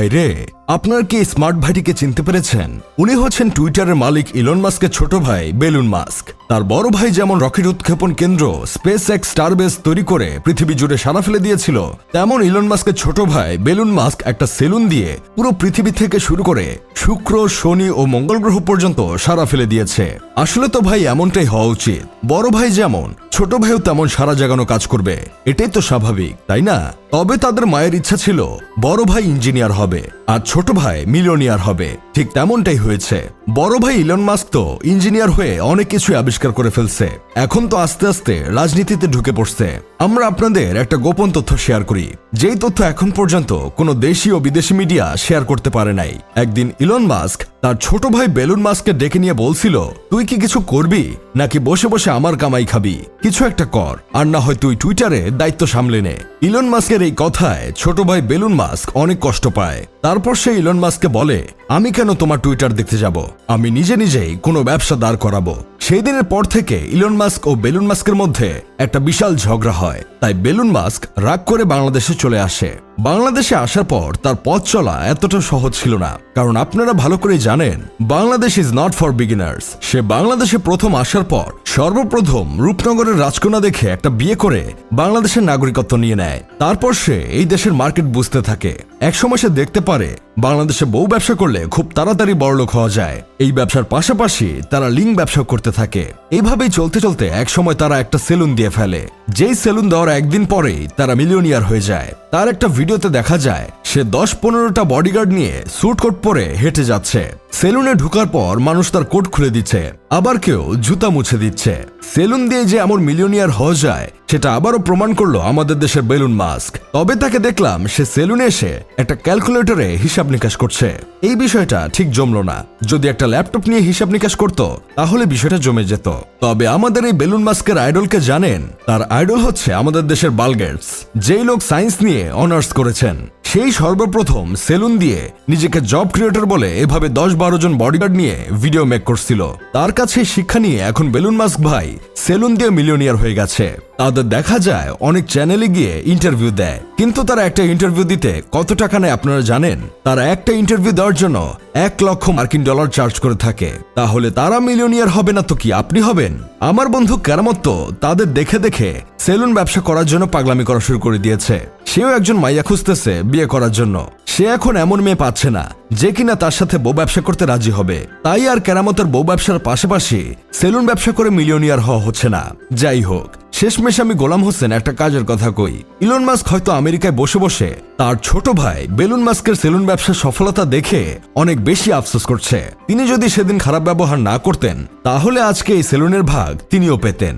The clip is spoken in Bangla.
ভাই রে আপনার কি স্মার্ট ভাইটিকে চিনতে পেরেছেন? উনি হচ্ছেন টুইটারের মালিক ইলন মাস্কের ছোট ভাই বেলুন মাস্ক তার বড় ভাই যেমন রকেট উৎক্ষেপণ কেন্দ্র স্পেস এক্স স্টারবেস তৈরি করে পৃথিবী জুড়ে সারা ফেলে দিয়েছিল, তেমন ইলন মাস্কের ছোট ভাই বেলুন মাস্ক একটা সেলুন দিয়ে পুরো পৃথিবী থেকে শুরু করে শুক্র, শনি ও মঙ্গল গ্রহ পর্যন্ত সারা ফেলে দিয়েছে। আসলে তো ভাই এমনটাই হওয়া উচিত। বড় ভাই যেমন ছোট ভাইও তেমন সারা জাগানো কাজ করবে। এটাই তো স্বাভাবিক, তাই না? তবে তাদের মায়ের ইচ্ছা ছিল বড় ভাই ইঞ্জিনিয়ার হবে। আর ছোট ভাই মিলিয়নিয়ার হবে। ঠিক তেমনটাই হয়েছে। বড় ভাই ইলন মাস্ক তো ইঞ্জিনিয়ার হয়ে অনেক কিছু আবিষ্কার করে ফেলছে। এখন তো আস্তে আস্তে রাজনীতিতে ঢুকে পড়ছে। আমরা আপনাদের একটা গোপন তথ্য শেয়ার করি। যেই তথ্য এখন পর্যন্ত কোনো দেশি ও বিদেশি মিডিয়া শেয়ার করতে পারে নাই। একদিন ইলন মাস্ক তার ছোট ভাই বেলুন মাস্ককে ডেকে নিয়ে বলছিল, তুই কি কিছু করবি? নাকি বসে বসে আমার কামাই খাবি? কিছু একটা কর, আর না হয় তুই টুইটারে দায়িত্ব সামলে নে। ইলন মাস্কের এই কথায় ছোট ভাই বেলুন মাস্ক অনেক কষ্ট পায়। তারপর সে ইলন মাস্ককে বলে, আমি কেন তোমার টুইটার দেখতে যাব? আমি নিজে নিজেই কোনো ব্যবসা দাঁড় করাবো। সেই দিনের পর থেকে ইলন মাস্ক ও বেলুন মাস্কের মধ্যে একটা বিশাল ঝগড়া হয়। তাই বেলুন মাস্ক রাগ করে বাংলাদেশে চলে আসে। বাংলাদেশে আসার পর তার পথ চলা এতটা সহজ ছিল না। কারণ আপনারা ভালো করে জানেন, Bangladesh is not for beginners সে বাংলাদেশে প্রথম আসার পর সর্বপ্রথম রূপনগরের রাজকন্যা দেখে একটা বিয়ে করে বাংলাদেশের নাগরিকত্ব নিয়ে নেয়। তারপর সে এই দেশের মার্কেট বুঝতে থাকে। একসময় সে দেখতে পারে বাংলাদেশে বউ ব্যবসা করলে খুব তাড়াতাড়ি বড়লোক হওয়া যায়। এই ব্যবসার পাশাপাশি তারা লিঙ্ক ব্যবসা করতে থাকে। এইভাবেই চলতে চলতে একসময় তারা একটা সেলুন দিয়ে ফেলে। যেই সেলুন দেওয়ার একদিন পরেই তারা মিলিয়নিয়ার হয়ে যায়। তার একটা ভিডিওতে দেখা যায়, সে দশ পনেরোটা বডিগার্ড নিয়ে স্যুট কোট পরে হেঁটে যাচ্ছে। সেলুনে ঢুকার পর মানুষ তার কোট খুলে দিচ্ছে, আবার কেউ জুতা মুছে দিচ্ছে। সেলুন দিয়ে যে এমন মিলিয়নিয়ার হওয়া যায় সেটা আবারও প্রমাণ করল আমাদের দেশের বেলুন মাস্ক। তবে তাকে দেখলাম সে সেলুনে এসে একটা ক্যালকুলেটরে হিসাব নিকাশ করছে। এই বিষয়টা ঠিক জমলো না। যদি একটা ল্যাপটপ নিয়ে হিসাব নিকাশ করত, তাহলে বিষয়টা জমে যেত। তবে আমাদের এই বেলুন মাস্কের আইডলকে জানেন, তার আইডল হচ্ছে আমাদের দেশের বালগেটস যেই লোক সায়েন্স নিয়ে অনার্স করেছেন। সেই সর্বপ্রথম সেলুন দিয়ে নিজেকে জব ক্রিয়েটর বলে এভাবে দশ বারো জন বডিগার্ড নিয়ে ভিডিও মেক করছিল। তার কাছে শিক্ষা নিয়ে এখন বেলুন মাস্ক ভাই সেলুন দিয়ে মিলিয়নিয়ার হয়ে গেছে। তাদের দেখা যায় অনেক চ্যানেলে গিয়ে ইন্টারভিউ দেয়। কিন্তু তারা একটা ইন্টারভিউ দিতে কত টাকা নেয় আপনারা জানেন? তারা একটা ইন্টারভিউ দেওয়ার জন্য এক লক্ষ মার্কিন ডলার চার্জ করে থাকে। তাহলে তারা মিলিয়নিয়ার হবে না তো কি আপনি হবেন? আমার বন্ধু কেরামত তাদের দেখে দেখে সেলুন ব্যবসা করার জন্য পাগলামি করা শুরু করে দিয়েছে। সেও একজন মাইয়া খুঁজতেছে বিয়ে করার জন্য। সে এখন এমন মেয়ে পাচ্ছে না, যে কিনা তার সাথে বউ ব্যবসা করতে রাজি হবে। তাই আর কেরামতের বউ ব্যবসার পাশাপাশি সেলুন ব্যবসা করে মিলিয়নিয়ার হওয়া হচ্ছে না। যাই হোক, শেষমেশ আমি গোলাম হোসেন একটা কাজের কথা কই। ইলন মাস্ক হয়তো আমেরিকায় বসে বসে তার ছোট ভাই বেলুন মাস্কের সেলুন ব্যবসার সফলতা দেখে অনেক বেশি আফসোস করছে। তিনি যদি সেদিন খারাপ ব্যবহার না করতেন, তাহলে আজকে এই সেলুনের ভাগ তিনিও পেতেন।